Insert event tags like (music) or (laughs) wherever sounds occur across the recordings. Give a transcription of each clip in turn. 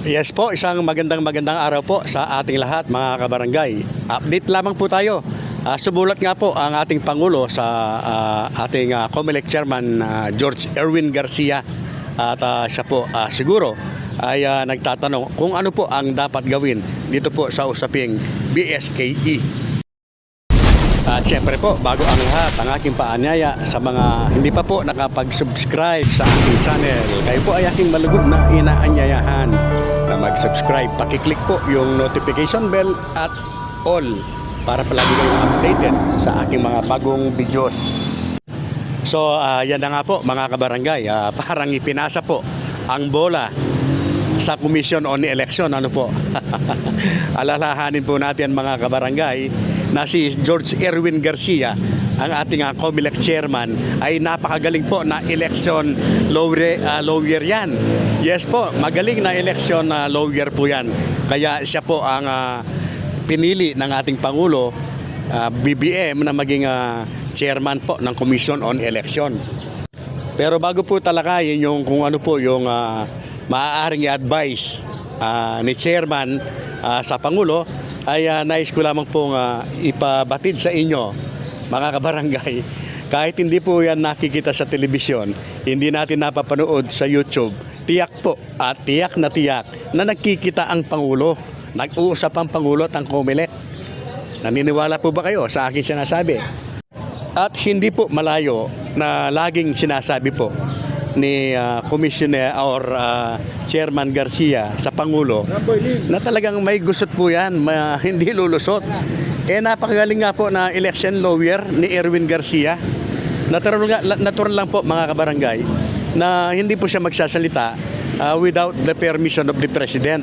Yes po, isang magandang magandang araw po sa ating lahat mga kabarangay. Update lamang po tayo. Ah, sumulat nga po ang ating Pangulo sa ah, ating ah, COMELEC Chairman ah, George Erwin Garcia at ah, siya po ah, siguro ay ah, nagtatanong kung ano po ang dapat gawin dito po sa usaping BSKE. At syempre po, bago ang lahat, ang aking paanyaya sa mga hindi pa po nakapag-subscribe sa aking channel. Kayo po ay aking malugod na inaanyayahan na mag-subscribe. Pakiclick po yung notification bell at all para palagi kayong updated sa aking mga bagong videos. So, ah, yan na nga po mga kabarangay. Ah, (laughs) parang ipinasa po ang bola sa Commission on Election. Ano po? (laughs) Alalahanin po natin mga kabarangay na si George Erwin Garcia, ang ating uh, COMELEC chairman, ay napakagaling po na election lawyer, ah, lawyer yan. Yes po, magaling na election ah, lawyer po yan. Kaya siya po ang ah, pinili ng ating Pangulo, ah, BBM, na maging ah, chairman po ng Commission on Election. Pero bago po talakayin yung kung ano po yung ah, maaaring i-advise ah, ni chairman ah, sa Pangulo, ay ah, nais ko lamang pong ah, ipabatid sa inyo, mga kabarangay, kahit hindi po yan nakikita sa telebisyon, hindi natin napapanood sa YouTube, tiyak po at tiyak na tiyak na nagkikita ang Pangulo. Nag-uusap ang Pangulo at ang COMELEC. Naniniwala po ba kayo sa aking sinasabi? At hindi po malayo na laging sinasabi po ni ah, Commissioner or ah, Chairman Garcia sa Pangulo na talagang may gusot po yan, ma- (laughs) hindi lulusot. Eh napakagaling nga po na election lawyer ni Erwin Garcia. Natural, nga, natural lang po mga kabarangay na hindi po siya magsasalita ah, without the permission of the President.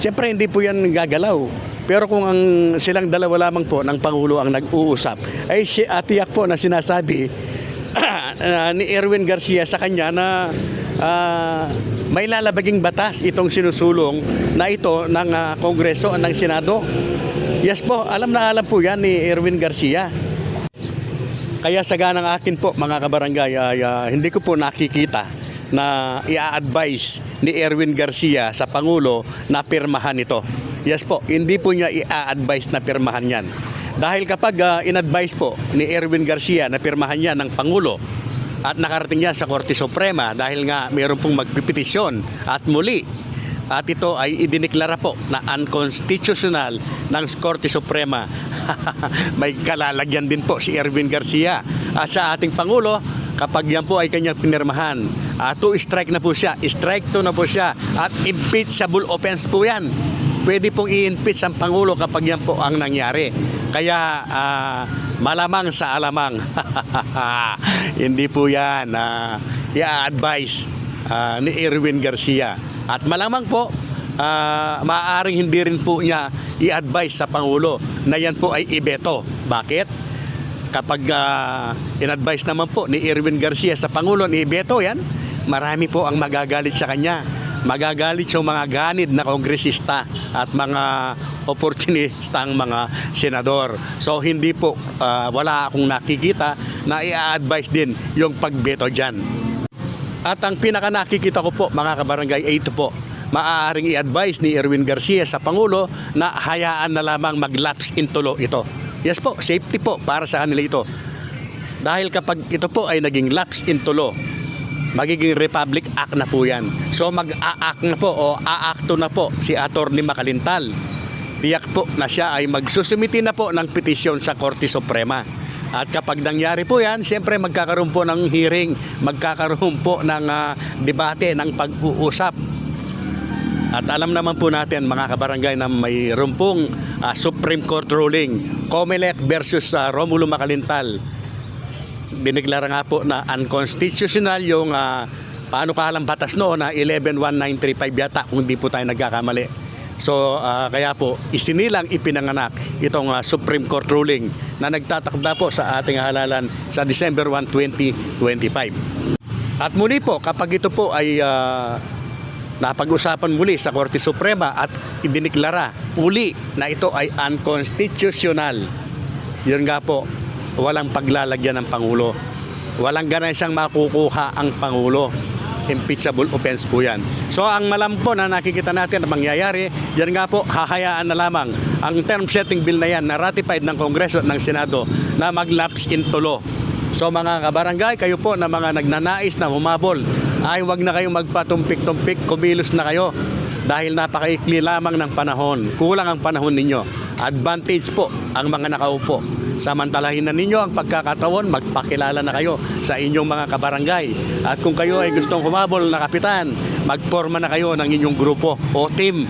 Siyempre hindi po yan gagalaw. Pero kung ang silang dalawa lamang po ng Pangulo ang nag-uusap, ay si atiyak po na sinasabi ah, ni Erwin Garcia sa kanya na ah, may lalabaging batas itong sinusulong na ito ng ah, Kongreso at ng Senado. Yes po, alam na alam po yan ni Erwin Garcia. Kaya sa ganang akin po mga kabarangay, ay, ah, hindi ko po nakikita na i-advise ni Erwin Garcia sa Pangulo na pirmahan ito. Yes po, hindi po niya i-advise na pirmahan yan. Dahil kapag ah, in-advise po ni Erwin Garcia na pirmahan yan ng Pangulo at nakarating yan sa Korte Suprema dahil nga mayroon pong magpipetisyon at muli at ito ay idiniklara po na unconstitutional ng Korte Suprema. (laughs) May kalalagyan din po si Erwin Garcia. At sa ating Pangulo, kapag yan po ay kanyang pinirmahan, uh, two strike na po siya, strike two na po siya, at impeachable offense po yan. Pwede pong i-impeach ang Pangulo kapag yan po ang nangyari. Kaya ah, malamang sa alamang, (laughs) hindi po yan uh, i-advise ah, ni Erwin Garcia. At malamang po, ah, maaaring hindi rin po niya i-advise sa Pangulo na yan po ay ibeto. Bakit? Kapag ah, in-advise naman po ni Erwin Garcia sa Pangulo ni ibeto yan, marami po ang magagalit sa kanya. Magagalit yung mga ganid na kongresista at mga opportunista ang mga senador. So hindi po, ah, wala akong nakikita na i-advise din yung pagbeto dyan. At ang pinaka nakikita ko po mga kabarangay ay ito po. Maaaring i-advise ni Erwin Garcia sa Pangulo na hayaan na lamang mag-lapse in tulo ito. Yes po, safety po para sa kanila ito. Dahil kapag ito po ay naging lapse in tulo, magiging Republic Act na po yan. So mag-a-act na po o aakto na po si Atty. Makalintal. Tiyak po na siya ay magsusumiti na po ng petisyon sa Korte Suprema. At kapag nangyari po yan, siyempre magkakaroon po ng hearing, magkakaroon po ng ah, debate, ng pag-uusap. At alam naman po natin mga kabarangay na mayroon pong ah, Supreme Court ruling, Comelec versus ah, Romulo Makalintal. Dineklara nga po na unconstitutional yung ah, paano kahalang batas noon na 111935 yata kung di po tayo nagkakamali. So ah, kaya po isinilang ipinanganak itong ah, Supreme Court ruling na nagtatakda po sa ating halalan sa December 1, 2025. At muli po kapag ito po ay ah, napag-usapan muli sa Korte Suprema at idiniklara muli na ito ay unconstitutional. Yun nga po, walang paglalagyan ng Pangulo. Walang ganansiyang makukuha ang Pangulo. impeachable offense po yan. So ang malam po na nakikita natin na mangyayari, yan nga po, hahayaan na lamang ang term setting bill na yan na ratified ng Kongreso at ng Senado na mag-lapse into law. So mga kabarangay, kayo po na mga nagnanais na humabol, ay wag na kayong magpatumpik-tumpik, kumilos na kayo dahil napakaikli lamang ng panahon. Kulang ang panahon ninyo. Advantage po ang mga nakaupo. Samantalahin na ninyo ang pagkakataon, magpakilala na kayo sa inyong mga kabarangay. At kung kayo ay gustong humabol na kapitan, magporma na kayo ng inyong grupo o team.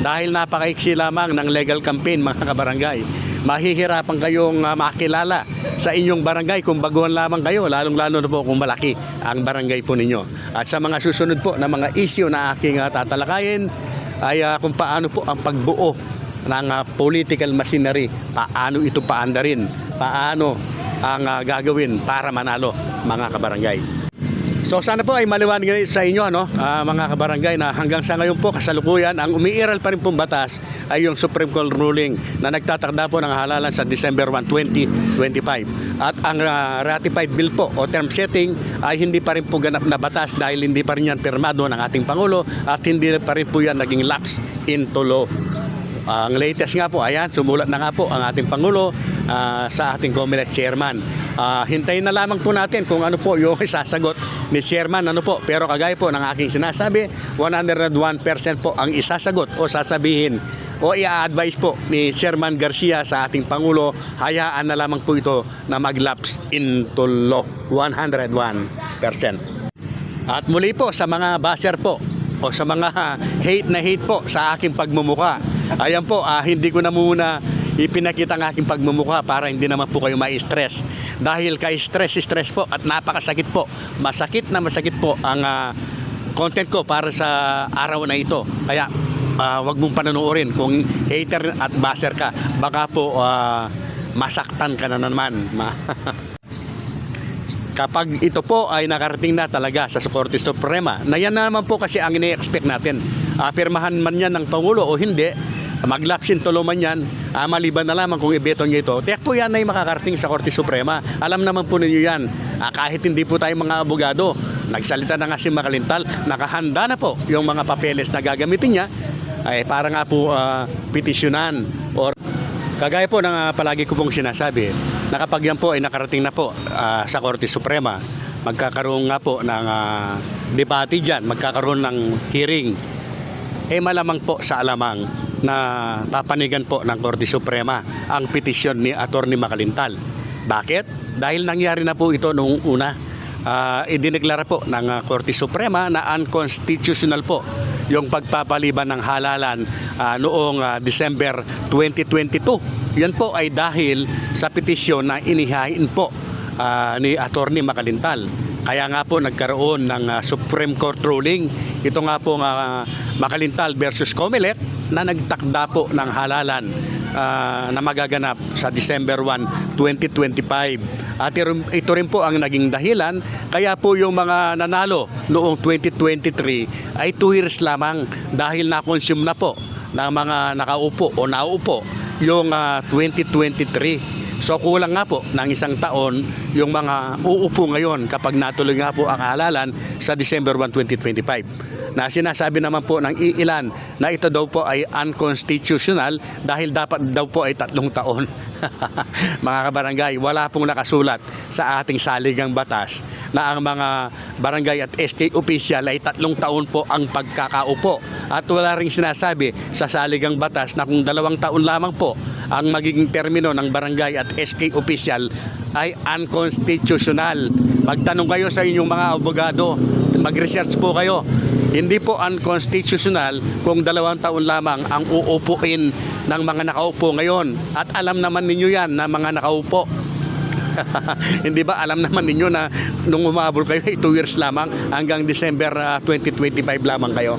Dahil napakaiksi lamang ng legal campaign mga kabarangay. Mahihirapan kayong ah, makilala sa inyong barangay kung baguhan lamang kayo, lalong-lalo na po kung malaki ang barangay po ninyo. At sa mga susunod po na mga issue na aking ah, tatalakayin ay ah, kung paano po ang pagbuo ng ah, political machinery, paano ito paandarin, paano ang ah, gagawin para manalo mga kabarangay. So sana po ay maliwanag sa inyo ano, ah, mga kabarangay na hanggang sa ngayon po kasalukuyan ang umiiral pa rin pong batas ay yung Supreme Court ruling na nagtatakda po ng halalan sa December 1, 2025. At ang ah, ratified bill po o term setting ay hindi pa rin po ganap na batas dahil hindi pa rin yan pirmado ng ating Pangulo at hindi pa rin po yan naging lapse into law. Ang latest nga po, ayan, sumulat na nga po ang ating Pangulo ah, sa ating COMELEC Chairman. Ah, hintayin na lamang po natin kung ano po yung (laughs) isasagot ni Chairman. Ano po. Pero kagaya po ng aking sinasabi, 101% po ang isasagot o sasabihin o i-advise po ni Chairman Garcia sa ating Pangulo, hayaan na lamang po ito na mag-lapse into law. 101%. At muli po sa mga basher po o sa mga (laughs) hate na hate po sa aking pagmumuka. Ayan po, ah, hindi ko na muna ipinakita ang aking pagmumuka para hindi naman po kayo ma-stress. Dahil kay stress-stress po at napakasakit po. Masakit na masakit po ang ah, content ko para sa araw na ito. Kaya ah, wag mong panonoodin kung hater at basher ka. Baka po ah, masaktan ka na naman. Ma- (laughs) kapag ito po ay nakarating na talaga sa Korte Suprema, na yan naman po kasi ang ini-expect natin. Apirmahan man yan ng Pangulo o hindi, maglapsin tulo man yan, ah, maliban na lamang kung ibeto niya ito, tiyak po yan ay makakarating sa Korte Suprema. Alam naman po ninyo yan, Ah, kahit hindi po tayo mga abogado, nagsalita na nga si Makalintal, nakahanda na po yung mga papeles na gagamitin niya, ay para nga po ah, petisyonan. Or Kagaya po ng ah, palagi ko pong sinasabi, na kapag yan po ay nakarating na po ah, sa Korte Suprema, magkakaroon nga po ng ah, debate dyan, magkakaroon ng hearing, eh malamang po sa alamang na papanigan po ng Korte Suprema ang petisyon ni Attorney Makalintal. Bakit? Dahil nangyari na po ito noong una. Ah, idineklara po ng ah, Korte Suprema na unconstitutional po yung pagpapaliban ng halalan ah, noong ah, December 2022. Yan po ay dahil sa petisyon na inihain po ah, ni Attorney Makalintal. Kaya nga po nagkaroon ng ah, Supreme Court ruling. Ito nga po nga Makalintal versus Comelec na nagtakda po ng halalan ah, na magaganap sa December 1, 2025. At ito- rin po ang naging dahilan kaya po yung mga nanalo noong 2023 ay 2 years lamang dahil na-consume na po ng mga nakaupo o naupo yung ah, 2023. So kulang nga po ng isang taon yung mga uupo ngayon kapag natuloy nga po ang halalan sa December 1, 2025 na sinasabi naman po ng iilan na ito daw po ay unconstitutional dahil dapat daw po ay tatlong taon. (laughs) mga kabarangay, wala pong nakasulat sa ating saligang batas na ang mga barangay at SK official ay tatlong taon po ang pagkakaupo. At wala rin sinasabi sa saligang batas na kung dalawang taon lamang po ang magiging termino ng barangay at SK official ay unconstitutional. Magtanong kayo sa inyong mga abogado, mag-research po kayo. Hindi po unconstitutional kung dalawang taon lamang ang uupuin ng mga nakaupo ngayon. At alam naman ninyo yan na mga nakaupo. (laughs) Hindi ba alam naman ninyo na nung umabol kayo 2 years lamang hanggang December ah, 2025 lamang kayo?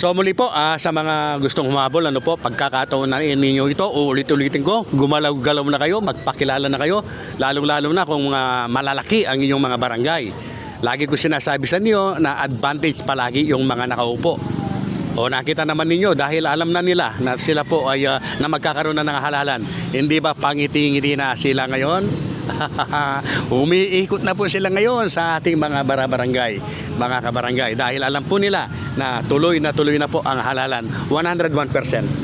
So muli po ah, sa mga gustong humabol ano po pagkakataon na ninyo ito uulit-ulitin ko gumalaw-galaw na kayo magpakilala na kayo lalong-lalo na kung ah, malalaki ang inyong mga barangay. Lagi ko sinasabi sa inyo na advantage palagi yung mga nakaupo. O nakita naman ninyo dahil alam na nila na sila po ay ah, na magkakaroon na ng halalan. Hindi ba pangiti-ngiti na sila ngayon? (laughs) Umiikot na po sila ngayon sa ating mga barabarangay. mga kabarangay dahil alam po nila na tuloy na tuloy na po ang halalan 101%.